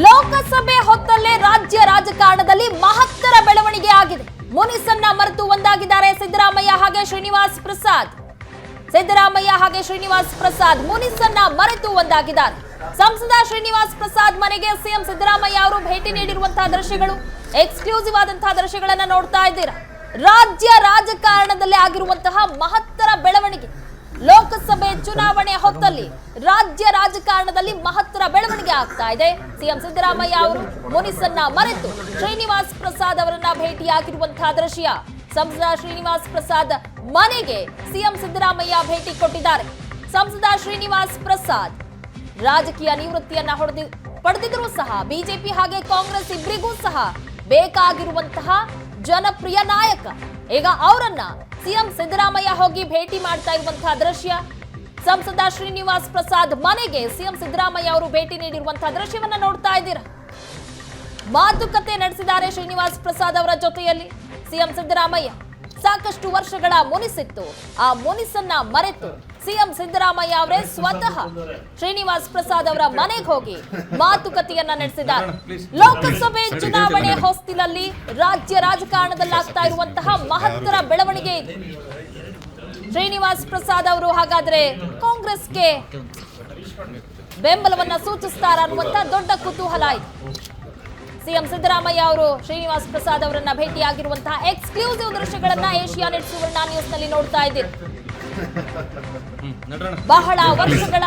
ಲೋಕಸಭೆ ಹೊತ್ತಲ್ಲೇ ರಾಜ್ಯ ರಾಜಕಾರಣದಲ್ಲಿ ಮಹತ್ತರ ಬೆಳವಣಿಗೆ ಆಗಿದೆ. ಮುನಿಸನ್ನ ಮರೆತು ಒಂದಾಗಿದ್ದಾರೆ ಸಿದ್ದರಾಮಯ್ಯ ಹಾಗೆ ಶ್ರೀನಿವಾಸ್ ಪ್ರಸಾದ್. ಸಿದ್ದರಾಮಯ್ಯ ಹಾಗೆ ಶ್ರೀನಿವಾಸ್ ಪ್ರಸಾದ್ ಮುನಿಸನ್ನ ಮರೆತು ಒಂದಾಗಿದ್ದಾರೆ. ಸಂಸದ ಶ್ರೀನಿವಾಸ್ ಪ್ರಸಾದ್ ಮನೆಗೆ ಸಿಎಂ ಸಿದ್ದರಾಮಯ್ಯ ಅವರು ಭೇಟಿ ನೀಡಿರುವಂತಹ ದೃಶ್ಯಗಳು, ಎಕ್ಸ್ಕ್ಲೂಸಿವ್ ಆದಂತಹ ದೃಶ್ಯಗಳನ್ನ ನೋಡ್ತಾ ಇದ್ದೀರಾ. ರಾಜ್ಯ ರಾಜಕಾರಣದಲ್ಲಿ ಆಗಿರುವಂತಹ ಮಹತ್ತರ ಬೆಳವಣಿಗೆ. ಲೋಕಸಭೆ ಚುನಾವಣೆ ಹೊತ್ತಲ್ಲಿ ರಾಜ್ಯ ರಾಜಕಾರಣದಲ್ಲಿ ಮಹತ್ತರ ಬೆಳವಣಿಗೆ ಆಗ್ತಾ ಇದೆ. ಸಿಎಂ ಸಿದ್ದರಾಮಯ್ಯ ಅವರು ಮುನಿಸನ್ನ ಮರೆತು ಶ್ರೀನಿವಾಸ್ ಪ್ರಸಾದ್ ಅವರನ್ನ ಭೇಟಿಯಾಗಿರುವಂತಹ ದೃಶ್ಯ. ಸಂಸದ ಶ್ರೀನಿವಾಸ್ ಪ್ರಸಾದ್ ಮನೆಗೆ ಸಿಎಂ ಸಿದ್ದರಾಮಯ್ಯ ಭೇಟಿ ಕೊಟ್ಟಿದ್ದಾರೆ. ಸಂಸದ ಶ್ರೀನಿವಾಸ್ ಪ್ರಸಾದ್ ರಾಜಕೀಯ ನಿವೃತ್ತಿಯನ್ನ ಹೊಡೆದಿ, ಪಡೆದಿದ್ರು ಸಹ ಬಿಜೆಪಿ ಹಾಗೆ ಕಾಂಗ್ರೆಸ್ ಇಬ್ಬರಿಗೂ ಸಹ ಬೇಕಾಗಿರುವಂತಹ ಜನಪ್ರಿಯ ನಾಯಕ ಈಗ ಅವರನ್ನ ಸಿಎಂ ಸಿದ್ದರಾಮಯ್ಯ ಹೋಗಿ ಭೇಟಿ ಮಾಡ್ತಾ ಇರುವಂತಹ ದೃಶ್ಯ. ಸಂಸದ ಶ್ರೀನಿವಾಸ್ ಪ್ರಸಾದ್ ಮನೆಗೆ ಸಿಎಂ ಸಿದ್ದರಾಮಯ್ಯ ಅವರು ಭೇಟಿ ನೀಡಿರುವಂತಹ ದೃಶ್ಯವನ್ನ ನೋಡ್ತಾ ಇದ್ದೀರಾ? ಮಾತುಕತೆ ನಡೆಸಿದ್ದಾರೆ ಶ್ರೀನಿವಾಸ್ ಪ್ರಸಾದ್ ಅವರ ಜೊತೆಯಲ್ಲಿ. ಸಿಎಂ ಸಿದ್ದರಾಮಯ್ಯ ಸಾಕಷ್ಟು ವರ್ಷಗಳ ಮುನಿಸಿತ್ತು. ಆ ಮುನಿಸನ್ನ ಮರೆತು ಸಿಎಂ ಸಿದ್ದರಾಮಯ್ಯ ಅವರೇ ಸ್ವತಃ ಶ್ರೀನಿವಾಸ್ ಪ್ರಸಾದ್ ಅವರ ಮನೆಗೆ ಹೋಗಿ ಮಾತುಕತೆಯನ್ನ ನಡೆಸಿದ್ದಾರೆ ಲೋಕಸಭೆ ಚುನಾವಣೆ ಹೊಸ್ತಿಲಲ್ಲಿ ರಾಜ್ಯ ರಾಜಕಾರಣದಲ್ಲಾಗ್ತಾ ಇರುವಂತಹ ಮಹತ್ತರ ಬೆಳವಣಿಗೆ ಇದು. ಶ್ರೀನಿವಾಸ್ ಪ್ರಸಾದ್ ಅವರು ಹಾಗಾದ್ರೆ ಕಾಂಗ್ರೆಸ್ಗೆ ಬೆಂಬಲವನ್ನ ಸೂಚಿಸ್ತಾರ ಅನ್ನುವಂತ ದೊಡ್ಡ ಕುತೂಹಲ ಇದೆ. ಸಿಎಂ ಸಿದ್ದರಾಮಯ್ಯ ಅವರು ಶ್ರೀನಿವಾಸ್ ಪ್ರಸಾದ್ ಅವರನ್ನ ಭೇಟಿಯಾಗಿರುವಂತಹ ಎಕ್ಸ್ಕ್ಲೂಸಿವ್ ದೃಶ್ಯಗಳನ್ನ ಏಷ್ಯಾ ನೆಟ್ ಸುವರ್ಣ ನ್ಯೂಸ್ನಲ್ಲಿ ನೋಡ್ತಾ ಇದ್ದೀರಿ. ಬಹಳ ವರ್ಷಗಳ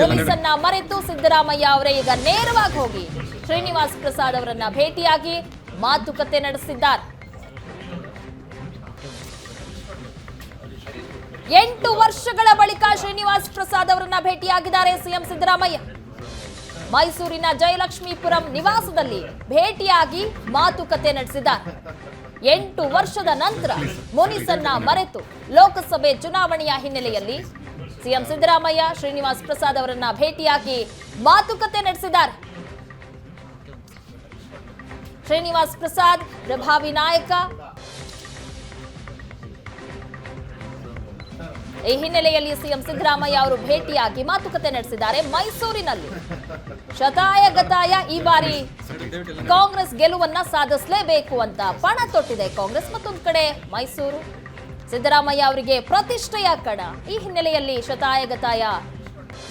ಪೊಲೀಸನ್ನ ಮರೆತು ಸಿದ್ದರಾಮಯ್ಯ ಅವರೇ ಈಗ ನೇರವಾಗಿ ಹೋಗಿ ಶ್ರೀನಿವಾಸ್ ಪ್ರಸಾದ್ ಅವರನ್ನ ಭೇಟಿಯಾಗಿ ಮಾತುಕತೆ ನಡೆಸಿದ್ದಾರೆ. ಎಂಟು ವರ್ಷಗಳ ಬಳಿಕ ಶ್ರೀನಿವಾಸ್ ಪ್ರಸಾದ್ ಅವರನ್ನ ಭೇಟಿಯಾಗಿದ್ದಾರೆ ಸಿಎಂ ಸಿದ್ದರಾಮಯ್ಯ. ಮೈಸೂರಿನ ಜಯಲಕ್ಷ್ಮೀಪುರಂ ನಿವಾಸದಲ್ಲಿ ಭೇಟಿಯಾಗಿ ಮಾತುಕತೆ ನಡೆಸಿದ್ದಾರೆ. ಎಂಟು ವರ್ಷದ ನಂತರ ಮುನಿಸನ್ನ ಮರೆತು ಲೋಕಸಭೆ ಚುನಾವಣೆಯ ಹಿನ್ನೆಲೆಯಲ್ಲಿ ಸಿಎಂ ಸಿದ್ದರಾಮಯ್ಯ ಶ್ರೀನಿವಾಸ್ ಪ್ರಸಾದ್ ಅವರನ್ನ ಭೇಟಿಯಾಗಿ ಮಾತುಕತೆ ನಡೆಸಿದ್ದಾರೆ. ಶ್ರೀನಿವಾಸ್ ಪ್ರಸಾದ್, ಪ್ರಭಾವಿ ನಾಯಕ ಈ ಹಿನ್ನೆಲೆಯಲ್ಲಿ ಸಿಎಂ ಸಿದ್ದರಾಮಯ್ಯ ಅವರು ಭೇಟಿಯಾಗಿ ಮಾತುಕತೆ ನಡೆಸಿದ್ದಾರೆ ಮೈಸೂರಿನಲ್ಲಿ. ಶತಾಯ ಗತಾಯ ಈ ಬಾರಿ ಕಾಂಗ್ರೆಸ್ ಗೆಲುವನ್ನ ಸಾಧಿಸಲೇಬೇಕು ಅಂತ ಪಣ ತೊಟ್ಟಿದೆ ಕಾಂಗ್ರೆಸ್ ಮತ್ತೊಂದು ಕಡೆ ಮೈಸೂರು. ಸಿದ್ದರಾಮಯ್ಯ ಅವರಿಗೆ ಪ್ರತಿಷ್ಠೆಯ ಕಣ. ಈ ಹಿನ್ನೆಲೆಯಲ್ಲಿ ಶತಾಯ ಗತಾಯ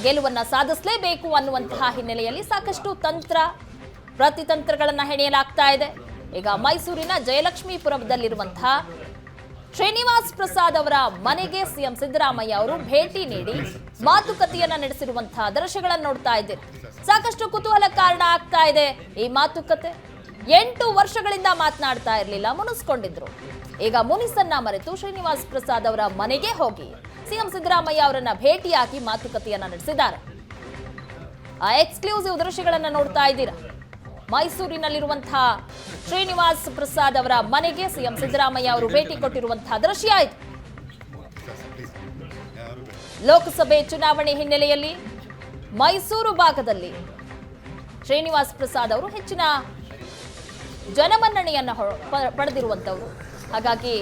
ಗೆಲುವನ್ನ ಸಾಧಿಸಲೇಬೇಕು ಅನ್ನುವಂತಹ ಹಿನ್ನೆಲೆಯಲ್ಲಿ ಸಾಕಷ್ಟು ತಂತ್ರ, ಪ್ರತಿತಂತ್ರಗಳನ್ನ ಹೆಣೆಯಲಾಗ್ತಾ ಇದೆ. ಈಗ ಮೈಸೂರಿನ ಜಯಲಕ್ಷ್ಮೀಪುರದಲ್ಲಿರುವಂತಹ ಶ್ರೀನಿವಾಸ್ ಪ್ರಸಾದ್ ಅವರ ಮನೆಗೆ ಸಿಎಂ ಸಿದ್ದರಾಮಯ್ಯ ಅವರು ಭೇಟಿ ನೀಡಿ ಮಾತುಕತೆಯನ್ನ ನಡೆಸಿರುವಂತಹ ದೃಶ್ಯಗಳನ್ನು ನೋಡ್ತಾ ಇದ್ದೀರಿ. ಸಾಕಷ್ಟು ಕುತೂಹಲ ಕಾರಣ ಆಗ್ತಾ ಇದೆ. ಈ ಮಾತುಕತೆ ಎಂಟು ವರ್ಷಗಳಿಂದ ಮಾತನಾಡ್ತಾ ಇರಲಿಲ್ಲ, ಮುನಿಸ್ಕೊಂಡಿದ್ರು. ಈಗ ಮುನಿಸನ್ನ ಮರೆತು ಶ್ರೀನಿವಾಸ್ ಪ್ರಸಾದ್ ಅವರ ಮನೆಗೆ ಹೋಗಿ ಸಿಎಂ ಸಿದ್ದರಾಮಯ್ಯ ಅವರನ್ನ ಭೇಟಿಯಾಗಿ ಮಾತುಕತೆಯನ್ನ ನಡೆಸಿದ್ದಾರೆ. ಆ ಎಕ್ಸ್ಕ್ಲೂಸಿವ್ ದೃಶ್ಯಗಳನ್ನ ನೋಡ್ತಾ ಇದ್ದೀರಾ? ಮೈಸೂರಿನಲ್ಲಿರುವಂತಹ ಶ್ರೀನಿವಾಸ್ ಪ್ರಸಾದ್ ಅವರ ಮನೆಗೆ ಸಿಎಂ ಸಿದ್ದರಾಮಯ್ಯ ಅವರು ಭೇಟಿ ಕೊಟ್ಟಿರುವಂತಹ ದೃಶ್ಯ ಆಯಿತು ಲೋಕಸಭೆ ಚುನಾವಣೆ ಹಿನ್ನೆಲೆಯಲ್ಲಿ ಮೈಸೂರು ಭಾಗದಲ್ಲಿ ಶ್ರೀನಿವಾಸ್ ಪ್ರಸಾದ್ ಅವರು ಹೆಚ್ಚಿನ ಜನಮನ್ನಣೆಯನ್ನು ಪಡೆದಿರುವಂತವರು. ಹಾಗಾಗಿ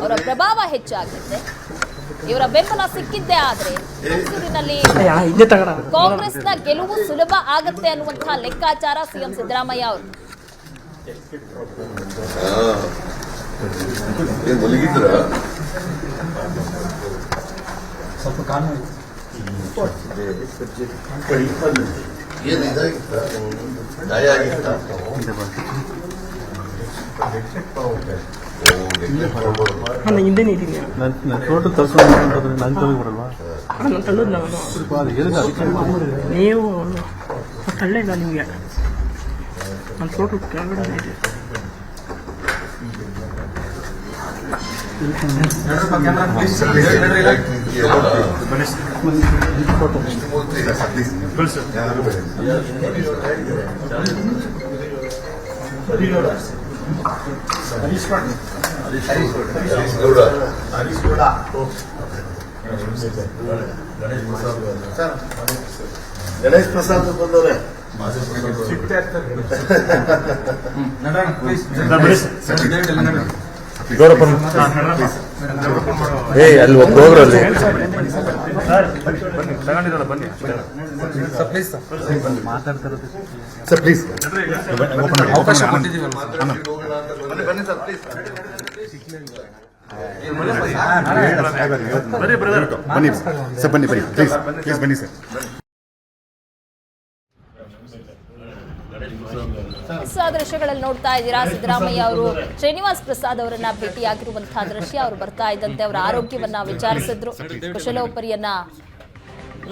ಅವರ ಪ್ರಭಾವ ಹೆಚ್ಚಾಗಿದೆ. ಇವರ ಬೆಂಬಲ ಸಿಕ್ಕಿದ್ದೇ ಆದ್ರೆ ಮೈಸೂರಿನಲ್ಲಿ ಕಾಂಗ್ರೆಸ್ನ ಗೆಲುವು ಸುಲಭ ಆಗತ್ತೆ ಅನ್ನುವಂತಹ ಲೆಕ್ಕಾಚಾರ ಸಿಎಂ ಸಿದ್ದರಾಮಯ್ಯ ಅವರು. ಏನ್ ನಾನು ಹಿಂದೆನೇ ಇದ್ದೀನಿ. ನನ್ನ ನನ್ನ ಫೋಟೋ ತರ್ಸ್ಕೊಂಡು ಅಂತಂದ್ರೆ ನಂಗೆ ತಗೊಂಡು ಬರಲ್ವಾ ನಾನು ತಳ್ಳೋದು ನಾನು ಸ್ವಲ್ಪ ಅದು ಎದಕ್ಕೆ ಅದಕ್ಕೆ ಮಾಡ್ಬಿಡಿ. ನೀವು ತಳ್ಳೆ ಇಲ್ಲ ನಿಮಗೆ. ನನ್ನ ಫೋಟೋ ಕೆಳಗಡೆ ಇದೆ. ಗಣೇಶ್ ಪ್ರಸಾದ್ ಬಂದವ್ರೆ. ಏ ಅಲ್ಲಿ ಒಬ್ಬ ಹೋಗ್ರಲ್ಲಿ ತಗೊಂಡಿರಲ್ಲ ಬನ್ನಿ ಮಾತಾಡ್ತಿರೋದು ಸರ್. ಪ್ಲೀಸ್ ಅವಕಾಶ ಕೊಟ್ಟಿದ್ದೀವಲ್ಲ ಬನ್ನಿ ಸರ್ ಪ್ಲೀಸ್ ಬರೀ ಬ್ರದರ್ ಬನ್ನಿ ಸರ್ ಬನ್ನಿ ಬನ್ನಿ ಪ್ಲೀಸ್ ಪ್ಲೀಸ್ ಬನ್ನಿ ಸರ್. ಹೊಸ ದೃಶ್ಯಗಳಲ್ಲಿ ನೋಡ್ತಾ ಇದ್ದೀರಾ? ಸಿದ್ದರಾಮಯ್ಯ ಅವರು ಶ್ರೀನಿವಾಸ್ ಪ್ರಸಾದ್ ಅವರನ್ನ ಭೇಟಿಯಾಗಿರುವಂತಹ ದೃಶ್ಯ ಅವರು ಬರ್ತಾ ಇದ್ದಂತೆ ಅವರ ಆರೋಗ್ಯವನ್ನ ವಿಚಾರಿಸಿದ್ರು. ಕುಶಲೋಪರಿಯನ್ನ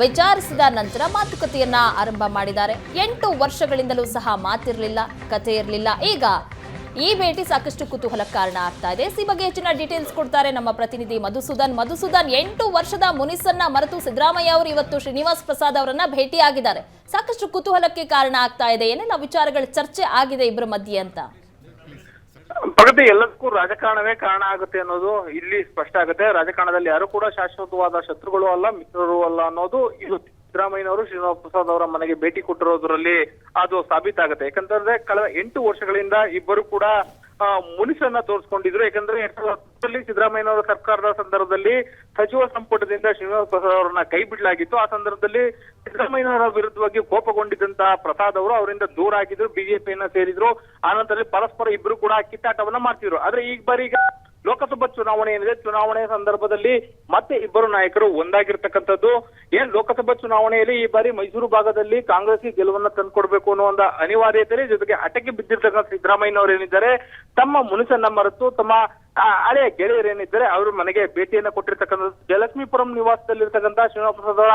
ವಿಚಾರಿಸಿದ ನಂತರ ಮಾತುಕತೆಯನ್ನ ಆರಂಭ ಮಾಡಿದ್ದಾರೆ. ಎಂಟು ವರ್ಷಗಳಿಂದಲೂ ಸಹ ಮಾತಿರಲಿಲ್ಲ ಕತೆ ಇರಲಿಲ್ಲ. ಈಗ ಈ ಭೇಟಿ ಸಾಕಷ್ಟು ಕುತೂಹಲ ಕಾರಣ ಆಗ್ತಾ ಇದೆ. ಈ ಬಗ್ಗೆ ಹೆಚ್ಚಿನ ಡೀಟೇಲ್ಸ್ ಕೊಡ್ತಾರೆ ನಮ್ಮ ಪ್ರತಿನಿಧಿ ಮಧುಸೂದನ್. ಮಧುಸೂದನ್ ಎಂಟು ವರ್ಷದ ಮುನಿಸನ್ನ ಮರೆತು ಸಿದ್ದರಾಮಯ್ಯ ಅವರು ಇವತ್ತು ಶ್ರೀನಿವಾಸ್ ಪ್ರಸಾದ್ ಅವರನ್ನ ಭೇಟಿಯಾಗಿದ್ದಾರೆ. ಸಾಕಷ್ಟು ಕುತೂಹಲಕ್ಕೆ ಕಾರಣ ಆಗ್ತಾ ಇದೆ. ಏನೆಲ್ಲ ವಿಚಾರಗಳ ಚರ್ಚೆ ಆಗಿದೆ ಇಬ್ಬರ ಮಧ್ಯೆ ಅಂತ? ಪ್ರಗತಿ ಎಲ್ಲದಕ್ಕೂ ರಾಜಕಾರಣವೇ ಕಾರಣ ಆಗುತ್ತೆ ಅನ್ನೋದು ಇಲ್ಲಿ ಸ್ಪಷ್ಟ ಆಗುತ್ತೆ. ರಾಜಕಾರಣದಲ್ಲಿ ಯಾರು ಕೂಡ ಶಾಶ್ವತವಾದ ಶತ್ರುಗಳು ಅಲ್ಲ, ಮಿತ್ರರು ಅಲ್ಲ ಅನ್ನೋದು ಇದು. ಸಿದ್ದರಾಮಯ್ಯನವರು ಶ್ರೀನಿವಾಸ ಪ್ರಸಾದ್ ಅವರ ಮನೆಗೆ ಭೇಟಿ ಕೊಟ್ಟಿರೋದ್ರಲ್ಲಿ ಅದು ಸಾಬೀತಾಗುತ್ತೆ. ಯಾಕಂತಂದ್ರೆ ಕಳೆದ ಎಂಟು ವರ್ಷಗಳಿಂದ ಇಬ್ಬರು ಕೂಡ ಆ, ಮುನಿಸನ್ನ ತೋರಿಸ್ಕೊಂಡಿದ್ರು. ಯಾಕಂದ್ರೆ ಎರಡ್ ಸಾವಿರದ ಹತ್ತರಲ್ಲಿ ಸಿದ್ದರಾಮಯ್ಯನವರ ಸರ್ಕಾರದ ಸಂದರ್ಭದಲ್ಲಿ ಸಚಿವ ಸಂಪುಟದಿಂದ ಶ್ರೀನಿವಾಸ ಪ್ರಸಾದ್ ಅವರನ್ನ ಕೈ ಬಿಡಲಾಗಿತ್ತು. ಆ ಸಂದರ್ಭದಲ್ಲಿ ಸಿದ್ದರಾಮಯ್ಯನವರ ವಿರುದ್ಧವಾಗಿ ಕೋಪಗೊಂಡಿದ್ದಂತಹ ಪ್ರಸಾದ್ ಅವರು ಅವರಿಂದ ದೂರ ಆಗಿದ್ರು ಬಿಜೆಪಿಯನ್ನ ಸೇರಿದ್ರು. ಆನಂತರದಲ್ಲಿ ಪರಸ್ಪರ ಇಬ್ರು ಕೂಡ ಕಿತ್ತಾಟವನ್ನ ಮಾಡ್ತಿದ್ರು. ಆದ್ರೆ ಈಗ ಬಾರಿ ಈಗ ಲೋಕಸಭಾ ಚುನಾವಣೆ ಏನಿದೆ ಚುನಾವಣೆ ಸಂದರ್ಭದಲ್ಲಿ ಮತ್ತೆ ಇಬ್ಬರು ನಾಯಕರು ಒಂದಾಗಿರ್ತಕ್ಕಂಥದ್ದು. ಏನ್ ಲೋಕಸಭಾ ಚುನಾವಣೆಯಲ್ಲಿ ಈ ಬಾರಿ ಮೈಸೂರು ಭಾಗದಲ್ಲಿ ಕಾಂಗ್ರೆಸ್ಗೆ ಗೆಲುವನ್ನ ತಂದ್ಕೊಡ್ಬೇಕು ಅನ್ನೋ ಒಂದು ಅನಿವಾರ್ಯತೆ ಜೊತೆಗೆ ಅಟಕಿ ಬಿದ್ದಿರ್ತಕ್ಕಂಥ ಸಿದ್ದರಾಮಯ್ಯನವರು ಏನಿದ್ದಾರೆ, ತಮ್ಮ ಮುನಿಸನ್ನ ಮರೆತು ತಮ್ಮ ಹಳೆಯ ಗೆಳೆಯರೇನಿದ್ದಾರೆ ಅವರು ಮನೆಗೆ ಭೇಟಿಯನ್ನ ಕೊಟ್ಟಿರ್ತಕ್ಕಂಥದ್ದು. ಜಯಲಕ್ಷ್ಮೀಪುರಂ ನಿವಾಸದಲ್ಲಿರ್ತಕ್ಕಂಥ ಪ್ರಸಾದ್ ಅವರ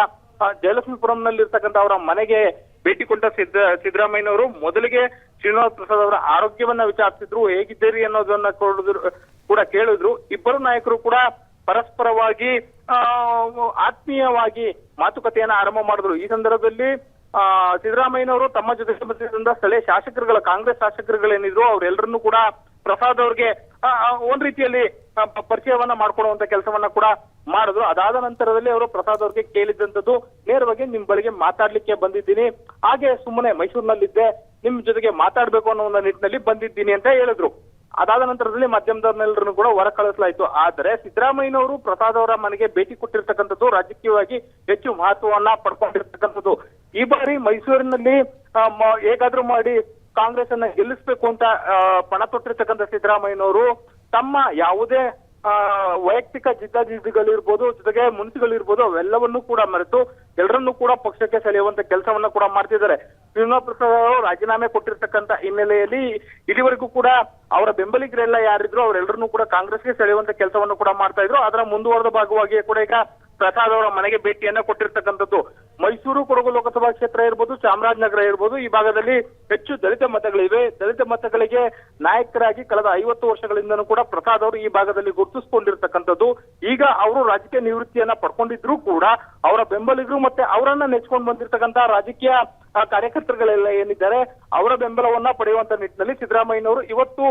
ಜಯಲಕ್ಷ್ಮೀಪುರಂನಲ್ಲಿರ್ತಕ್ಕಂಥ ಅವರ ಮನೆಗೆ ಭೇಟಿ ಕೊಟ್ಟ ಸಿದ್ದ, ಸಿದ್ದರಾಮಯ್ಯನವರು ಮೊದಲಿಗೆ ಶ್ರೀನಿವಾಸ ಪ್ರಸಾದ್ ಅವರ ಆರೋಗ್ಯವನ್ನ ವಿಚಾರಿಸಿದ್ರು, ಹೇಗಿದ್ದೀರಿ ಅನ್ನೋದನ್ನ ಕೊಡಿದ್ರು ಕೂಡ ಕೇಳಿದ್ರು. ಇಬ್ಬರು ನಾಯಕರು ಕೂಡ ಪರಸ್ಪರವಾಗಿ ಆತ್ಮೀಯವಾಗಿ ಮಾತುಕತೆಯನ್ನ ಆರಂಭ ಮಾಡಿದ್ರು. ಈ ಸಂದರ್ಭದಲ್ಲಿ, ಆ, ಸಿದ್ದರಾಮಯ್ಯನವರು ತಮ್ಮ ಜೊತೆ ಬಂದಿದ್ದ ಸ್ಥಳೀಯ ಶಾಸಕರುಗಳ, ಕಾಂಗ್ರೆಸ್ ಶಾಸಕರುಗಳೇನಿದ್ರು ಅವರೆಲ್ಲರನ್ನೂ ಕೂಡ ಪ್ರಸಾದ್ ಅವ್ರಿಗೆ ಒಂದ್ ರೀತಿಯಲ್ಲಿ ಪರಿಚಯವನ್ನ ಮಾಡ್ಕೊಳ್ಳುವಂತ ಕೆಲಸವನ್ನ ಕೂಡ ಮಾಡಿದ್ರು. ಅದಾದ ನಂತರದಲ್ಲಿ ಅವರು ಪ್ರಸಾದ್ ಅವ್ರಿಗೆ ಕೇಳಿದಂತದ್ದು ನೇರವಾಗಿ ನಿಮ್ ಬಳಿಗೆ ಮಾತಾಡ್ಲಿಕ್ಕೆ ಬಂದಿದ್ದೀನಿ. ಹಾಗೆ ಸುಮ್ಮನೆ ಮೈಸೂರಿನಲ್ಲಿದ್ದೆ. ನಿಮ್ ಜೊತೆಗೆ ಮಾತಾಡ್ಬೇಕು ಅನ್ನೋ ಒಂದು ನಿಟ್ಟಿನಲ್ಲಿ ಬಂದಿದ್ದೀನಿ ಅಂತ ಹೇಳಿದ್ರು. ಅದಾದ ನಂತರದಲ್ಲಿ ಮಾಧ್ಯಮದವರನ್ನೆಲ್ಲರನ್ನು ಕೂಡ ಹೊರ ಕಳಿಸಲಾಯಿತು. ಆದರೆ ಸಿದ್ದರಾಮಯ್ಯನವರು ಪ್ರಸಾದ್ ಅವರ ಮನೆಗೆ ಭೇಟಿ ಕೊಟ್ಟಿರ್ತಕ್ಕಂಥದ್ದು ರಾಜಕೀಯವಾಗಿ ಹೆಚ್ಚು ಮಹತ್ವವನ್ನ ಪಡ್ಕೊಂಡಿರ್ತಕ್ಕಂಥದ್ದು. ಈ ಬಾರಿ ಮೈಸೂರಿನಲ್ಲಿ ಹೇಗಾದ್ರೂ ಮಾಡಿ ಕಾಂಗ್ರೆಸ್ ಅನ್ನ ಗೆಲ್ಲಿಸ್ಬೇಕು ಅಂತ ಪಣ ತೊಟ್ಟಿರ್ತಕ್ಕಂಥ ಸಿದ್ದರಾಮಯ್ಯನವರು ತಮ್ಮ ಯಾವುದೇ ವೈಯಕ್ತಿಕ ಜಿದ್ದಾಜಿದ್ದುಗಳಿರ್ಬೋದು, ಜೊತೆಗೆ ಮುನ್ಸಿಗಳಿರ್ಬೋದು, ಅವೆಲ್ಲವನ್ನೂ ಕೂಡ ಮರೆತು ಎಲ್ಲರನ್ನೂ ಕೂಡ ಪಕ್ಷಕ್ಕೆ ಸೆಳೆಯುವಂತ ಕೆಲಸವನ್ನ ಕೂಡ ಮಾಡ್ತಿದ್ದಾರೆ. ಪ್ರಸಾದ್ ಅವರು ರಾಜೀನಾಮೆ ಕೊಟ್ಟಿರ್ತಕ್ಕಂತ ಹಿನ್ನೆಲೆಯಲ್ಲಿ ಇಲ್ಲಿವರೆಗೂ ಕೂಡ ಅವರ ಬೆಂಬಲಿಗರೆಲ್ಲ ಯಾರಿದ್ರು, ಅವರೆಲ್ಲರನ್ನೂ ಕೂಡ ಕಾಂಗ್ರೆಸ್ಗೆ ಸೆಳೆಯುವಂತ ಕೆಲಸವನ್ನು ಕೂಡ ಮಾಡ್ತಾ ಇದ್ರು. ಅದರ ಮುಂದುವರೆದ ಭಾಗವಾಗಿಯೇ ಕೂಡ ಈಗ ಪ್ರಸಾದ್ ಅವರ ಮನೆಗೆ ಭೇಟಿಯನ್ನ ಕೊಟ್ಟಿರ್ತಕ್ಕಂಥದ್ದು. ಮೈಸೂರು, ಕೊಡಗು ಲೋಕಸಭಾ ಕ್ಷೇತ್ರ ಇರ್ಬೋದು, ಚಾಮರಾಜನಗರ ಇರ್ಬೋದು, ಈ ಭಾಗದಲ್ಲಿ ಹೆಚ್ಚು ದಲಿತ ಮತಗಳಿವೆ. ದಲಿತ ಮತಗಳಿಗೆ ನಾಯಕರಾಗಿ ಕಳೆದ ಐವತ್ತು ವರ್ಷಗಳಿಂದನೂ ಕೂಡ ಪ್ರಸಾದ್ ಅವರು ಈ ಭಾಗದಲ್ಲಿ ಗುರುತಿಸಿಕೊಂಡಿರ್ತಕ್ಕಂಥದ್ದು. ಈಗ ಅವರು ರಾಜಕೀಯ ನಿವೃತ್ತಿಯನ್ನ ಪಡ್ಕೊಂಡಿದ್ರು ಕೂಡ ಅವರ ಬೆಂಬಲಿಗರು ಮತ್ತೆ ಅವರನ್ನ ನೆಚ್ಕೊಂಡು ಬಂದಿರ್ತಕ್ಕಂತಹ ರಾಜಕೀಯ ಕಾರ್ಯಕರ್ತರುಗಳೆಲ್ಲ ಏನಿದ್ದಾರೆ, ಅವರ ಬೆಂಬಲವನ್ನ ಪಡೆಯುವಂತ ನಿಟ್ಟಿನಲ್ಲಿ ಸಿದ್ದರಾಮಯ್ಯನವರು ಇವತ್ತು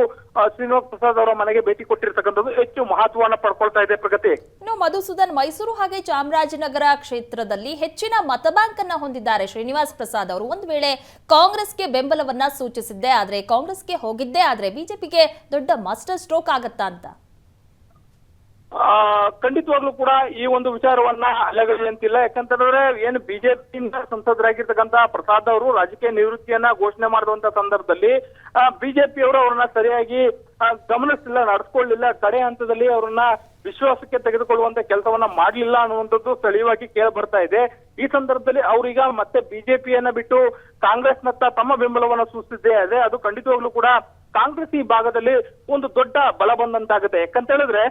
ಶ್ರೀನಿವಾಸ ಪ್ರಸಾದ್ ಅವರ ಮನೆಗೆ ಭೇಟಿ ಕೊಟ್ಟಿರ್ತಕ್ಕಂಥದ್ದು ಹೆಚ್ಚು ಮಹತ್ವವನ್ನ ಪಡ್ಕೊಳ್ತಾ ಇದೆ ಪ್ರಗತಿ. ಮಧುಸೂದನ್ ಮೈಸೂರು ಹಾಗೆ ಚಾಮರಾಜನಗರ ಕ್ಷೇತ್ರದಲ್ಲಿ ಹೆಚ್ಚಿನ ಮತಬ್ಯಾಂಕ್ ಅನ್ನ ಹೊಂದಿದ್ದಾರೆ ಶ್ರೀನಿವಾಸ್ ಪ್ರಸಾದ್ ಅವರು. ಒಂದು ವೇಳೆ ಕಾಂಗ್ರೆಸ್ಗೆ ಬೆಂಬಲವನ್ನ ಸೂಚಿಸಿದ್ದೆ ಆದ್ರೆ ಕಾಂಗ್ರೆಸ್ಗೆ ಹೋಗಿದ್ದೆ ಆದ್ರೆ ಬಿಜೆಪಿಗೆ ದೊಡ್ಡ ಮಾಸ್ಟರ್ ಸ್ಟ್ರೋಕ್ ಆಗತ್ತಾ ಅಂತ? ಖಂಡಿತವಾಗ್ಲೂ ಕೂಡ ಈ ಒಂದು ವಿಚಾರವನ್ನ ಅಲ್ಲಗಳಿ ಅಂತಿಲ್ಲ. ಯಾಕಂತಂದ್ರೆ ಏನು ಬಿಜೆಪಿಯಿಂದ ಸಂಸದರಾಗಿರ್ತಕ್ಕಂತ ಪ್ರಸಾದ್ ಅವರು ರಾಜಕೀಯ ನಿವೃತ್ತಿಯನ್ನ ಘೋಷಣೆ ಮಾಡಿದಂತ ಸಂದರ್ಭದಲ್ಲಿ ಬಿಜೆಪಿಯವರು ಅವರನ್ನ ಸರಿಯಾಗಿ ಆ, ಗಮನಿಸಲಿಲ್ಲ ನಡೆಸ್ಕೊಳ್ಳಿಲ್ಲ. ಕಡೆ ಹಂತದಲ್ಲಿ ಅವರನ್ನ ವಿಶ್ವಾಸಕ್ಕೆ ತೆಗೆದುಕೊಳ್ಳುವಂತ ಕೆಲಸವನ್ನ ಮಾಡಲಿಲ್ಲ ಅನ್ನುವಂಥದ್ದು ಸ್ಥಳೀಯವಾಗಿ ಕೇಳಿ ಬರ್ತಾ ಇದೆ. ಈ ಸಂದರ್ಭದಲ್ಲಿ ಅವರೀಗ ಮತ್ತೆ ಬಿಜೆಪಿಯನ್ನ ಬಿಟ್ಟು ಕಾಂಗ್ರೆಸ್ನತ್ತ ತಮ್ಮ ಬೆಂಬಲವನ್ನ ಸೂಚಿಸಿದ್ದೇ ಅದೇ ಅದು ಖಂಡಿತವಾಗ್ಲೂ ಕೂಡ ಕಾಂಗ್ರೆಸ್ ಈ ಭಾಗದಲ್ಲಿ ಒಂದು ದೊಡ್ಡ ಬಲ ಬಂದಂತಾಗುತ್ತೆ ಯಾಕಂತ ಹೇಳಿದ್ರೆ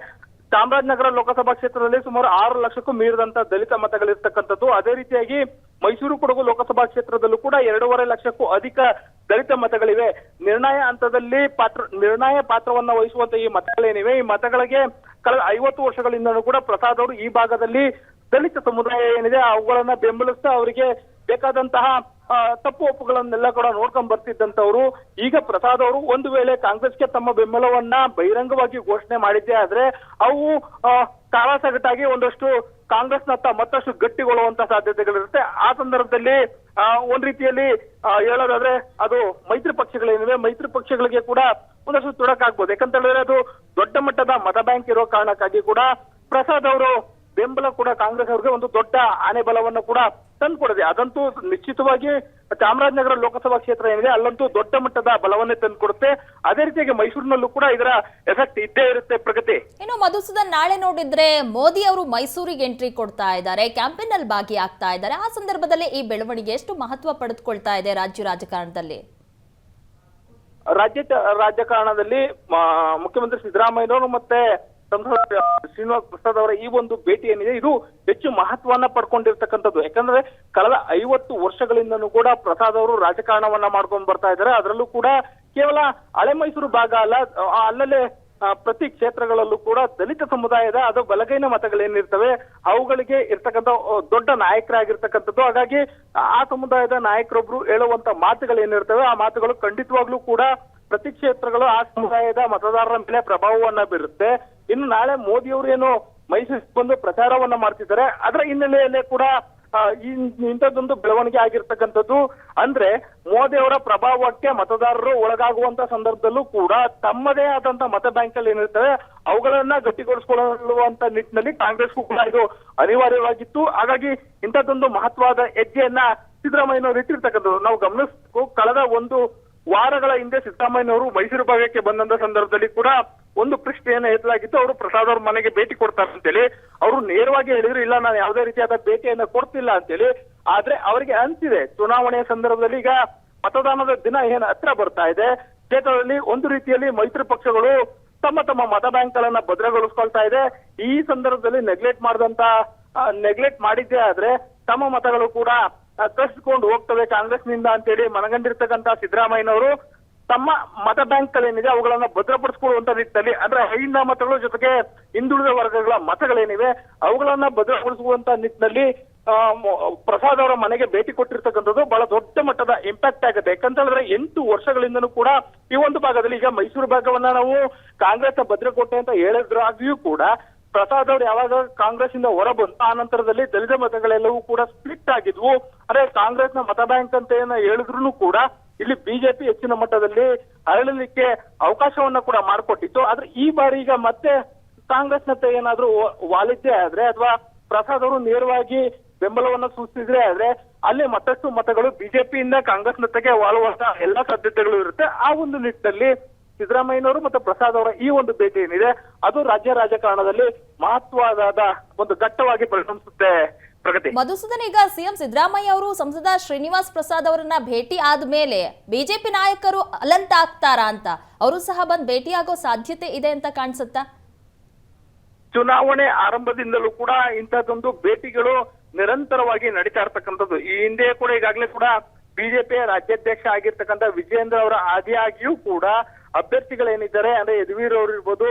ಚಾಮರಾಜನಗರ ಲೋಕಸಭಾ ಕ್ಷೇತ್ರದಲ್ಲಿ ಸುಮಾರು ಆರು ಲಕ್ಷಕ್ಕೂ ಮೀರಿದಂತ ದಲಿತ ಮತಗಳಿರ್ತಕ್ಕಂಥದ್ದು, ಅದೇ ರೀತಿಯಾಗಿ ಮೈಸೂರು ಕೊಡಗು ಲೋಕಸಭಾ ಕ್ಷೇತ್ರದಲ್ಲೂ ಕೂಡ ಎರಡೂವರೆ ಲಕ್ಷಕ್ಕೂ ಅಧಿಕ ದಲಿತ ಮತಗಳಿವೆ. ನಿರ್ಣಯ ಹಂತದಲ್ಲಿ ಪಾತ್ರ ನಿರ್ಣಯ ಪಾತ್ರವನ್ನ ವಹಿಸುವಂತ ಈ ಮತಗಳೇನಿವೆ? ಈ ಮತಗಳಿಗೆ ಕಳೆದ ಐವತ್ತು ವರ್ಷಗಳಿಂದಲೂ ಕೂಡ ಪ್ರಸಾದ್ ಅವರು ಈ ಭಾಗದಲ್ಲಿ ದಲಿತ ಸಮುದಾಯ ಏನಿದೆ, ಅವುಗಳನ್ನ ಬೆಂಬಲಿಸ್ತಾ ಅವರಿಗೆ ಬೇಕಾದಂತಹ ತಪ್ಪು ಒಪ್ಪುಗಳನ್ನೆಲ್ಲ ಕೂಡ ನೋಡ್ಕೊಂಡ್ ಬರ್ತಿದ್ದಂತವ್ರು ಈಗ ಪ್ರಸಾದ್ ಅವರು ಒಂದು ವೇಳೆ ಕಾಂಗ್ರೆಸ್ಗೆ ತಮ್ಮ ಬೆಂಬಲವನ್ನ ಬಹಿರಂಗವಾಗಿ ಘೋಷಣೆ ಮಾಡಿದ್ದೇ ಆದ್ರೆ, ಅವು ಕಾಲಾಸಗಟಾಗಿ ಒಂದಷ್ಟು ಕಾಂಗ್ರೆಸ್ನತ್ತ ಮತ್ತಷ್ಟು ಗಟ್ಟಿಗೊಳ್ಳುವಂತ ಸಾಧ್ಯತೆಗಳಿರುತ್ತೆ. ಆ ಸಂದರ್ಭದಲ್ಲಿ ಒಂದ್ ರೀತಿಯಲ್ಲಿ ಹೇಳೋದಾದ್ರೆ ಅದು ಮೈತ್ರಿ ಪಕ್ಷಗಳೇನಿವೆ, ಮೈತ್ರಿ ಪಕ್ಷಗಳಿಗೆ ಕೂಡ ಒಂದಷ್ಟು ತೊಡಕಾಗ್ಬೋದು. ಯಾಕಂತ ಹೇಳಿದ್ರೆ ಅದು ದೊಡ್ಡ ಮಟ್ಟದ ಮತ ಕಾರಣಕ್ಕಾಗಿ ಕೂಡ ಪ್ರಸಾದ್ ಅವರು ಬೆಂಬಲ ಕೂಡ ಕಾಂಗ್ರೆಸ್ ಅವರಿಗೆ ಒಂದು ದೊಡ್ಡ ಆನೆ ಬಲವನ್ನು ಕೂಡ ತಂದುಕೊಡಿದೆ ಅದಂತೂ ನಿಶ್ಚಿತವಾಗಿ ಚಾಮರಾಜನಗರ ಲೋಕಸಭಾ ಕ್ಷೇತ್ರ ಏನಿದೆ ಅಲ್ಲಂತೂ ದೊಡ್ಡ ಮಟ್ಟದ ಬಲವನ್ನೇ ತಂದುಕೊಡುತ್ತೆ. ಅದೇ ರೀತಿಯಾಗಿ ಮೈಸೂರಿನಲ್ಲೂ ಕೂಡ ಇದರ ಎಫೆಕ್ಟ್ ಇದ್ದೇ ಇರುತ್ತೆ ಪ್ರಗತಿ. ಇನ್ನು ಮಧುಸೂದನ್ ನಾಳೆ ನೋಡಿದ್ರೆ ಮೋದಿ ಅವರು ಮೈಸೂರಿಗೆ ಎಂಟ್ರಿ ಕೊಡ್ತಾ ಇದ್ದಾರೆ ಕ್ಯಾಂಪೇನ್ ಅಲ್ಲಿ ಭಾಗಿಯಾಗ್ತಾ ಇದ್ದಾರೆ. ಆ ಸಂದರ್ಭದಲ್ಲಿ ಈ ಬೆಳವಣಿಗೆ ಎಷ್ಟು ಮಹತ್ವ ಪಡೆದುಕೊಳ್ತಾ ಇದೆ ರಾಜ್ಯ ರಾಜಕಾರಣದಲ್ಲಿ? ರಾಜ್ಯ ರಾಜಕಾರಣದಲ್ಲಿ ಮುಖ್ಯಮಂತ್ರಿ ಸಿದ್ದರಾಮಯ್ಯನವರು ಮತ್ತೆ ಸಂಸದ ಶ್ರೀನಿವಾಸ್ ಪ್ರಸಾದ್ ಅವರ ಈ ಒಂದು ಭೇಟಿ ಏನಿದೆ, ಇದು ಹೆಚ್ಚು ಮಹತ್ವವನ್ನ ಪಡ್ಕೊಂಡಿರ್ತಕ್ಕಂಥದ್ದು. ಯಾಕಂದ್ರೆ ಕಳೆದ ಐವತ್ತು ವರ್ಷಗಳಿಂದನೂ ಕೂಡ ಪ್ರಸಾದ್ ಅವರು ರಾಜಕಾರಣವನ್ನ ಮಾಡ್ಕೊಂಡು ಬರ್ತಾ ಇದ್ದಾರೆ. ಅದರಲ್ಲೂ ಕೂಡ ಕೇವಲ ಹಳೆ ಮೈಸೂರು ಭಾಗ ಅಲ್ಲ ಅಲ್ಲಲ್ಲೇ ಪ್ರತಿ ಕ್ಷೇತ್ರಗಳಲ್ಲೂ ಕೂಡ ದಲಿತ ಸಮುದಾಯದ ಅದು ಬಲಗೈನ ಮತಗಳೇನಿರ್ತವೆ, ಅವುಗಳಿಗೆ ಇರ್ತಕ್ಕಂಥ ದೊಡ್ಡ ನಾಯಕರಾಗಿರ್ತಕ್ಕಂಥದ್ದು. ಹಾಗಾಗಿ ಆ ಸಮುದಾಯದ ನಾಯಕರೊಬ್ರು ಹೇಳುವಂತ ಮಾತುಗಳೇನಿರ್ತವೆ, ಆ ಮಾತುಗಳು ಖಂಡಿತವಾಗ್ಲೂ ಕೂಡ ಪ್ರತಿ ಕ್ಷೇತ್ರಗಳು ಆ ಸಮುದಾಯದ ಮತದಾರರ ಮೇಲೆ ಪ್ರಭಾವವನ್ನ ಬೀರುತ್ತೆ. ಇನ್ನು ನಾಳೆ ಮೋದಿ ಅವರು ಏನು ಮೈಸೂರಿಗೆ ಬಂದು ಪ್ರಚಾರವನ್ನ ಮಾಡ್ತಿದ್ದಾರೆ. ಅದರ ಹಿನ್ನೆಲೆಯಲ್ಲಿ ಕೂಡ ಇಂಥದ್ದೊಂದು ಬೆಳವಣಿಗೆ ಆಗಿರ್ತಕ್ಕಂಥದ್ದು ಅಂದ್ರೆ ಮೋದಿ ಅವರ ಪ್ರಭಾವಕ್ಕೆ ಮತದಾರರು ಒಳಗಾಗುವಂತ ಸಂದರ್ಭದಲ್ಲೂ ಕೂಡ ತಮ್ಮದೇ ಆದಂತ ಮತ ಬ್ಯಾಂಕ್ ಅಲ್ಲಿ ಏನಿರ್ತವೆ ಅವುಗಳನ್ನ ಗಟ್ಟಿಗೊಳಿಸಿಕೊಳ್ಳುವಂತ ನಿಟ್ಟಿನಲ್ಲಿ ಕಾಂಗ್ರೆಸ್ಗೂ ಕೂಡ ಇದು ಅನಿವಾರ್ಯವಾಗಿತ್ತು. ಹಾಗಾಗಿ ಇಂಥದ್ದೊಂದು ಮಹತ್ವದ ಹೆಜ್ಜೆಯನ್ನ ಸಿದ್ದರಾಮಯ್ಯನವರು ಇಟ್ಟಿರ್ತಕ್ಕಂಥದ್ದು. ನಾವು ಗಮನಿಸಬೇಕು, ಕಳೆದ ಒಂದು ವಾರಗಳ ಹಿಂದೆ ಸಿದ್ದರಾಮಯ್ಯನವರು ಮೈಸೂರು ಭಾಗಕ್ಕೆ ಬಂದಂತ ಸಂದರ್ಭದಲ್ಲಿ ಕೂಡ ಒಂದು ಪ್ರಶ್ನೆಯನ್ನ ಎತ್ತಲಾಗಿತ್ತು. ಅವರು ಪ್ರಸಾದ್ ಅವ್ರ ಮನೆಗೆ ಭೇಟಿ ಕೊಡ್ತಾರೆ ಅಂತೇಳಿ. ಅವರು ನೇರವಾಗಿ ಹೇಳಿದ್ರು, ಇಲ್ಲ, ನಾನು ಯಾವುದೇ ರೀತಿಯಾದ ಭೇಟಿಯನ್ನ ಕೊಡ್ತಿಲ್ಲ ಅಂತೇಳಿ. ಆದ್ರೆ ಅವರಿಗೆ ಅನ್ಸಿದೆ ಚುನಾವಣೆಯ ಸಂದರ್ಭದಲ್ಲಿ ಈಗ ಮತದಾನದ ದಿನ ಏನ್ ಹತ್ರ ಬರ್ತಾ ಇದೆ. ಕ್ಷೇತ್ರದಲ್ಲಿ ಒಂದು ರೀತಿಯಲ್ಲಿ ಮೈತ್ರಿ ಪಕ್ಷಗಳು ತಮ್ಮ ತಮ್ಮ ಮತ ಬ್ಯಾಂಕ್ ಗಳನ್ನ ಭದ್ರಗೊಳಿಸ್ಕೊಳ್ತಾ ಇದೆ. ಈ ಸಂದರ್ಭದಲ್ಲಿ ನೆಗ್ಲೆಕ್ಟ್ ಮಾಡಿದಂತ ನೆಗ್ಲೆಕ್ಟ್ ಮಾಡಿದ್ದೇ ಆದ್ರೆ ತಮ್ಮ ಮತಗಳು ಕೂಡ ಆ, ಹೋಗ್ತವೆ ಹೋಗ್ತವೆ ಕಾಂಗ್ರೆಸ್ನಿಂದ ಅಂತೇಳಿ ಮನಗಂಡಿರ್ತಕ್ಕಂತ ಸಿದ್ದರಾಮಯ್ಯನವರು ತಮ್ಮ ಮತ ಬ್ಯಾಂಕ್ ಅವುಗಳನ್ನ ಭದ್ರಪಡಿಸಿಕೊಳ್ಳುವಂತ ನಿಟ್ಟಿನಲ್ಲಿ ಅಂದ್ರೆ ಹೈಂದ ಮತಗಳ ಜೊತೆಗೆ ಹಿಂದುಳಿದ ವರ್ಗಗಳ ಮತಗಳೇನಿವೆ ಅವುಗಳನ್ನ ಭದ್ರಪಡಿಸುವಂತ ನಿಟ್ಟಿನಲ್ಲಿ ಆ, ಪ್ರಸಾದ್ ಅವರ ಮನೆಗೆ ಭೇಟಿ ಕೊಟ್ಟಿರ್ತಕ್ಕಂಥದ್ದು ಬಹಳ ದೊಡ್ಡ ಮಟ್ಟದ ಇಂಪ್ಯಾಕ್ಟ್ ಆಗುತ್ತೆ. ಯಾಕಂತ ಹೇಳಿದ್ರೆ ಎಂಟು ವರ್ಷಗಳಿಂದನೂ ಕೂಡ ಈ ಒಂದು ಭಾಗದಲ್ಲಿ ಈಗ ಮೈಸೂರು ಭಾಗವನ್ನ ನಾವು ಕಾಂಗ್ರೆಸ್ ಭದ್ರಕೋಟೆ ಅಂತ ಹೇಳಿದ್ರಾಗಿಯೂ ಕೂಡ ಪ್ರಸಾದ್ ಅವರು ಯಾವಾಗ ಕಾಂಗ್ರೆಸ್ ಇಂದ ಹೊರ ಬಂತು ಆ ನಂತರದಲ್ಲಿ ದಲಿತ ಮತಗಳೆಲ್ಲವೂ ಕೂಡ ಸ್ಪ್ಲಿಟ್ ಆಗಿದ್ವು. ಅದೇ ನ ಮತ ಬ್ಯಾಂಕ್ ಅಂತ ಏನ ಹೇಳಿದ್ರು ಕೂಡ ಇಲ್ಲಿ ಬಿಜೆಪಿ ಹೆಚ್ಚಿನ ಮಟ್ಟದಲ್ಲಿ ಅರಳಲಿಕ್ಕೆ ಅವಕಾಶವನ್ನ ಕೂಡ ಮಾಡಿಕೊಟ್ಟಿತ್ತು. ಆದ್ರೆ ಈ ಬಾರಿ ಈಗ ಮತ್ತೆ ಕಾಂಗ್ರೆಸ್ನತ್ತ ಏನಾದ್ರೂ ವಾಲಿದ್ದೇ ಆದ್ರೆ ಅಥವಾ ಪ್ರಸಾದ್ ಅವರು ನೇರವಾಗಿ ಬೆಂಬಲವನ್ನ ಸೂಚಿಸಿದ್ರೆ ಆದ್ರೆ ಅಲ್ಲಿ ಮತ್ತಷ್ಟು ಮತಗಳು ಬಿಜೆಪಿಯಿಂದ ಕಾಂಗ್ರೆಸ್ನತ್ತಗೆ ವಾಲುವಂತ ಎಲ್ಲಾ ಸಾಧ್ಯತೆಗಳು ಇರುತ್ತೆ. ಆ ಒಂದು ನಿಟ್ಟಿನಲ್ಲಿ ಸಿದ್ದರಾಮಯ್ಯನವರು ಮತ್ತು ಪ್ರಸಾದ್ ಅವರ ಈ ಒಂದು ಭೇಟಿ ಏನಿದೆ ಅದು ರಾಜ್ಯ ರಾಜಕಾರಣದಲ್ಲಿ ಮಹತ್ವದಾದ ಒಂದು ಘಟ್ಟವಾಗಿ ಪರಿಣಮಿಸುತ್ತೆ ಪ್ರಗತಿ. ಮಧುಸೂದನ್ ಈಗ ಸಿಎಂ ಸಿದ್ದರಾಮಯ್ಯ ಅವರು ಸಂಸದ ಶ್ರೀನಿವಾಸ್ ಪ್ರಸಾದ್ ಅವರನ್ನ ಭೇಟಿ ಆದ್ಮೇಲೆ ಬಿಜೆಪಿ ನಾಯಕರು ಅಲಂತ ಆಗ್ತಾರಾ ಅಂತ ಅವರು ಸಹ ಬಂದ್ ಭೇಟಿಯಾಗೋ ಸಾಧ್ಯತೆ ಇದೆ ಅಂತ ಕಾಣಿಸುತ್ತಾ? ಚುನಾವಣೆ ಆರಂಭದಿಂದಲೂ ಕೂಡ ಇಂತಹದೊಂದು ಭೇಟಿಗಳು ನಿರಂತರವಾಗಿ ನಡೀತಾ ಇರ್ತಕ್ಕಂಥದ್ದು. ಈ ಹಿಂದೆ ಕೂಡ ಈಗಾಗಲೇ ಕೂಡ ಬಿಜೆಪಿಯ ರಾಜ್ಯಾಧ್ಯಕ್ಷ ಆಗಿರ್ತಕ್ಕಂಥ ವಿಜಯೇಂದ್ರ ಅವರ ಆದಿಯಾಗಿಯೂ ಕೂಡ ಅಭ್ಯರ್ಥಿಗಳೇನಿದ್ದಾರೆ, ಅಂದ್ರೆ ಯದುವೀರ್ ಅವರು ಇರ್ಬೋದು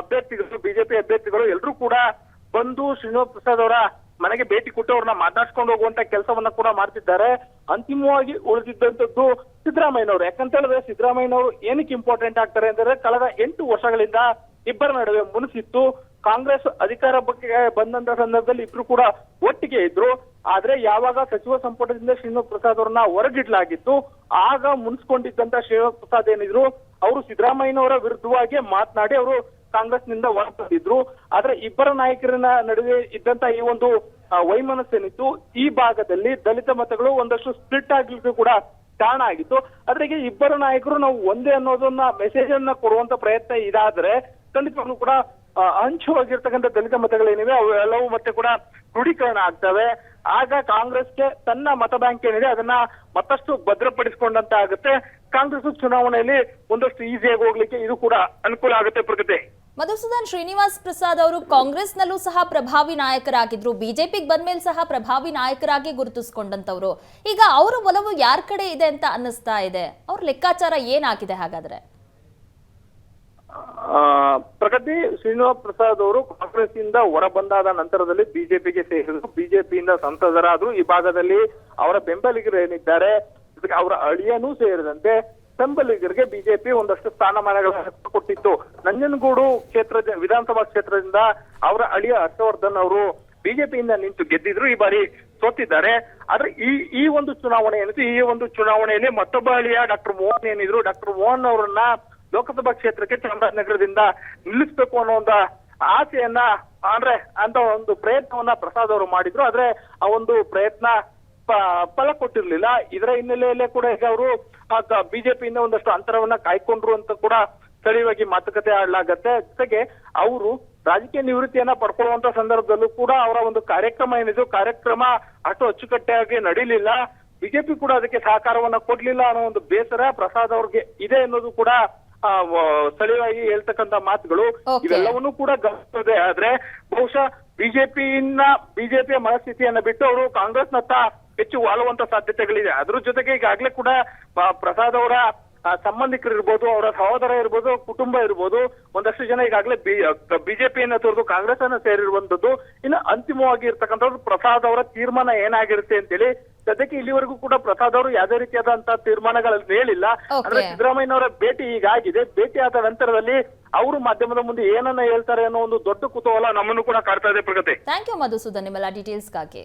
ಅಭ್ಯರ್ಥಿಗಳು, ಬಿಜೆಪಿ ಅಭ್ಯರ್ಥಿಗಳು ಎಲ್ಲರೂ ಕೂಡ ಬಂದು ಶ್ರೀನಿವಾಸ್ ಪ್ರಸಾದ್ ಅವರ ಮನೆಗೆ ಭೇಟಿ ಕೊಟ್ಟು ಅವ್ರನ್ನ ಮಾತಾಡ್ಸ್ಕೊಂಡು ಹೋಗುವಂತ ಕೆಲಸವನ್ನ ಕೂಡ ಮಾಡ್ತಿದ್ದಾರೆ. ಅಂತಿಮವಾಗಿ ಉಳಿದಿದ್ದಂಥದ್ದು ಸಿದ್ದರಾಮಯ್ಯನವರು. ಯಾಕಂತ ಹೇಳಿದ್ರೆ ಸಿದ್ದರಾಮಯ್ಯನವರು ಏನಕ್ಕೆ ಇಂಪಾರ್ಟೆಂಟ್ ಆಗ್ತಾರೆ ಅಂದ್ರೆ ಕಳೆದ ಎಂಟು ವರ್ಷಗಳಿಂದ ಇಬ್ಬರ ನಡುವೆ ಮುನಿಸಿತ್ತು. ಕಾಂಗ್ರೆಸ್ ಅಧಿಕಾರ ಬಗ್ಗೆ ಬಂದಂತ ಸಂದರ್ಭದಲ್ಲಿ ಇಬ್ರು ಕೂಡ ಒಟ್ಟಿಗೆ ಇದ್ರು. ಆದ್ರೆ ಯಾವಾಗ ಸಚಿವ ಸಂಪುಟದಿಂದ ಶ್ರೀನಿವಾಸ್ ಪ್ರಸಾದ್ ಅವರನ್ನ ಹೊರಗಿಡ್ಲಾಗಿತ್ತು ಆಗ ಮುನ್ಸ್ಕೊಂಡಿದ್ದಂತ ಶ್ರೀನಿವಾಸ್ ಪ್ರಸಾದ್ ಏನಿದ್ರು ಅವರು ಸಿದ್ದರಾಮಯ್ಯನವರ ವಿರುದ್ಧವಾಗಿ ಮಾತನಾಡಿ ಅವರು ಕಾಂಗ್ರೆಸ್ನಿಂದ ಹೊರ ತಂದಿದ್ರು ಆದ್ರೆ ಇಬ್ಬರ ನಾಯಕರನ್ನ ನಡುವೆ ಇದ್ದಂತ ಈ ಒಂದು ವೈಮನಸ್ಸೇನಿತ್ತು ಈ ಭಾಗದಲ್ಲಿ ದಲಿತ ಮತಗಳು ಒಂದಷ್ಟು ಸ್ಪ್ಲಿಟ್ ಆಗ್ಲಿಕ್ಕೆ ಕೂಡ ಕಾರಣ ಆಗಿತ್ತು. ಆದ್ರೆ ಈಗ ಇಬ್ಬರ ನಾಯಕರು ನಾವು ಒಂದೇ ಅನ್ನೋದನ್ನ ಮೆಸೇಜ್ ಅನ್ನ ಕೊಡುವಂತ ಪ್ರಯತ್ನ ಇದಾದ್ರೆ ಖಂಡಿತವಾಗ್ಲೂ ಕೂಡ ಆ, ಅಂಶವಾಗಿರ್ತಕ್ಕಂಥ ದಲಿತ ಮತಗಳೇನಿವೆ ಅವೆಲ್ಲವೂ ಮತ್ತೆ ಕೂಡ ಕ್ರೋಢೀಕರಣ ಆಗ್ತವೆ. ಆಗ ಕಾಂಗ್ರೆಸ್ಗೆ ತನ್ನ ಮತ ಬ್ಯಾಂಕ್ ಏನಿದೆ ಅದನ್ನ ಮತ್ತಷ್ಟು ಭದ್ರಪಡಿಸಿಕೊಂಡಂತ ಆಗುತ್ತೆ. ಕಾಂಗ್ರೆಸ್ ಚುನಾವಣೆಯಲ್ಲಿ ಒಂದಷ್ಟು ಈಸಿಯಾಗಿ ಹೋಗ್ಲಿಕ್ಕೆ ಇದು ಕೂಡ ಅನುಕೂಲ ಆಗುತ್ತೆ ಪ್ರಗತಿ. ಮಧುಸೂದನ್ ಶ್ರೀನಿವಾಸ್ ಪ್ರಸಾದ್ ಅವರು ಕಾಂಗ್ರೆಸ್ನಲ್ಲೂ ಸಹ ಪ್ರಭಾವಿ ನಾಯಕರಾಗಿದ್ರು. ಬಿಜೆಪಿಗೆ ಬಂದ್ಮೇಲೆ ಸಹ ಪ್ರಭಾವಿ ನಾಯಕರಾಗಿ ಗುರುತಿಸ್ಕೊಂಡಂತವ್ರು. ಈಗ ಅವರ ಒಲವು ಯಾರ ಕಡೆ ಇದೆ ಅಂತ ಅನ್ನಿಸ್ತಾ ಇದೆ. ಅವ್ರ ಲೆಕ್ಕಾಚಾರ ಏನಾಗಿದೆ ಹಾಗಾದ್ರೆ? ಪ್ರಗತಿ ಶ್ರೀನಿವಾಸ ಪ್ರಸಾದ್ ಅವರು ಕಾಂಗ್ರೆಸ್ ಇಂದ ಹೊರ ಬಂದಾದ ನಂತರದಲ್ಲಿ ಬಿಜೆಪಿಗೆ ಸೇರಿದ್ರು. ಬಿಜೆಪಿಯಿಂದ ಸಂಸದರಾದ್ರು. ಈ ಭಾಗದಲ್ಲಿ ಅವರ ಬೆಂಬಲಿಗರು ಏನಿದ್ದಾರೆ ಅವರ ಅಳಿಯನೂ ಸೇರಿದಂತೆ ಬೆಂಬಲಿಗರಿಗೆ ಬಿಜೆಪಿ ಒಂದಷ್ಟು ಸ್ಥಾನಮಾನಗಳನ್ನು ಕೊಟ್ಟಿತ್ತು. ನಂಜನಗೂಡು ಕ್ಷೇತ್ರ, ವಿಧಾನಸಭಾ ಕ್ಷೇತ್ರದಿಂದ ಅವರ ಅಳಿಯ ಹರ್ಷವರ್ಧನ್ ಅವರು ಬಿಜೆಪಿಯಿಂದ ನಿಂತು ಗೆದ್ದಿದ್ರು, ಈ ಬಾರಿ ಸೋತಿದ್ದಾರೆ. ಆದ್ರೆ ಈ ಈ ಒಂದು ಚುನಾವಣೆ ಏನಿತ್ತು ಈ ಒಂದು ಚುನಾವಣೆಯಲ್ಲಿ ಮತ್ತೊಬ್ಬ ಅಳಿಯ ಡಾಕ್ಟರ್ ಮೋಹನ್ ಏನಿದ್ರು, ಡಾಕ್ಟರ್ ಮೋಹನ್ ಅವರನ್ನ ಲೋಕಸಭಾ ಕ್ಷೇತ್ರಕ್ಕೆ ಚಾಮರಾಜನಗರದಿಂದ ನಿಲ್ಲಿಸಬೇಕು ಅನ್ನೋ ಒಂದು ಆಸೆಯನ್ನ, ಅಂದ್ರೆ ಅಂತ ಒಂದು ಪ್ರಯತ್ನವನ್ನ ಪ್ರಸಾದ್ ಅವರು ಮಾಡಿದ್ರು. ಆದ್ರೆ ಆ ಒಂದು ಪ್ರಯತ್ನ ಫಲ ಕೊಟ್ಟಿರ್ಲಿಲ್ಲ. ಇದರ ಹಿನ್ನೆಲೆಯಲ್ಲೇ ಕೂಡ ಈಗ ಅವರು ಬಿಜೆಪಿಯಿಂದ ಒಂದಷ್ಟು ಅಂತರವನ್ನ ಕಾಯ್ಕೊಂಡ್ರು ಅಂತ ಕೂಡ ಸ್ಥಳೀಯವಾಗಿ ಮಾತುಕತೆ ಆಡ್ಲಾಗತ್ತೆ ಜೊತೆಗೆ ಅವರು ರಾಜಕೀಯ ನಿವೃತ್ತಿಯನ್ನ ಪಡ್ಕೊಳ್ಳುವಂತ ಸಂದರ್ಭದಲ್ಲೂ ಕೂಡ ಅವರ ಒಂದು ಕಾರ್ಯಕ್ರಮ ಏನಿದು, ಕಾರ್ಯಕ್ರಮ ಅಷ್ಟು ಅಚ್ಚುಕಟ್ಟಾಗಿ ನಡೀಲಿಲ್ಲ. ಬಿಜೆಪಿ ಕೂಡ ಅದಕ್ಕೆ ಸಹಕಾರವನ್ನ ಕೊಡ್ಲಿಲ್ಲ ಅನ್ನೋ ಒಂದು ಬೇಸರ ಪ್ರಸಾದ್ ಅವ್ರಿಗೆ ಇದೆ ಅನ್ನೋದು ಕೂಡ ಸ್ಥಳೀಯವಾಗಿ ಹೇಳ್ತಕ್ಕಂತ ಮಾತುಗಳು. ಇವೆಲ್ಲವನ್ನೂ ಕೂಡ ಗಮನಿಸ್ತದೆ ಆದ್ರೆ ಬಹುಶಃ ಬಿಜೆಪಿಯಿಂದ ಬಿಜೆಪಿಯ ಮನಸ್ಥಿತಿಯನ್ನ ಬಿಟ್ಟು ಅವರು ಕಾಂಗ್ರೆಸ್ನತ್ತ ಹೆಚ್ಚು ವಾಲುವಂತ ಸಾಧ್ಯತೆಗಳಿದೆ ಅದ್ರ ಜೊತೆಗೆ ಈಗಾಗಲೇ ಕೂಡ ಪ್ರಸಾದ್ ಅವರ ಸಂಬಂಧಿಕರು ಇರ್ಬೋದು ಅವರ ಸಹೋದರ ಇರ್ಬೋದು ಕುಟುಂಬ ಇರ್ಬೋದು ಒಂದಷ್ಟು ಜನ ಈಗಾಗಲೇ ಬಿಜೆಪಿಯನ್ನ ತೊರೆದು ಕಾಂಗ್ರೆಸ್ ಅನ್ನ ಸೇರಿರುವಂತದ್ದು ಇನ್ನು ಅಂತಿಮವಾಗಿ ಇರ್ತಕ್ಕಂಥದ್ದು ಪ್ರಸಾದ್ ಅವರ ತೀರ್ಮಾನ ಏನಾಗಿರುತ್ತೆ ಅಂತೇಳಿ ಸದ್ಯಕ್ಕೆ ಇಲ್ಲಿವರೆಗೂ ಕೂಡ ಪ್ರಸಾದ್ ಅವರು ಯಾವುದೇ ರೀತಿಯಾದಂತಹ ತೀರ್ಮಾನಗಳನ್ನು ಹೇಳಿಲ್ಲ. ಅಂದ್ರೆ ಸಿದ್ದರಾಮಯ್ಯನವರ ಭೇಟಿ ಈಗಾಗಿದೆ ಭೇಟಿ ಆದ ನಂತರದಲ್ಲಿ ಅವರು ಮಾಧ್ಯಮದ ಮುಂದೆ ಏನನ್ನ ಹೇಳ್ತಾರೆ ಅನ್ನೋ ಒಂದು ದೊಡ್ಡ ಕುತೂಹಲ ನಮ್ಮನ್ನು ಕೂಡ ಕಾಡ್ತಾ ಇದೆ ಪ್ರಗತಿ. ಥ್ಯಾಂಕ್ ಯು ಮಧುಸೂದನ್ ನಿಮ್ಮೆಲ್ಲ ಡೀಟೇಲ್ಸ್ಗಾಗಿ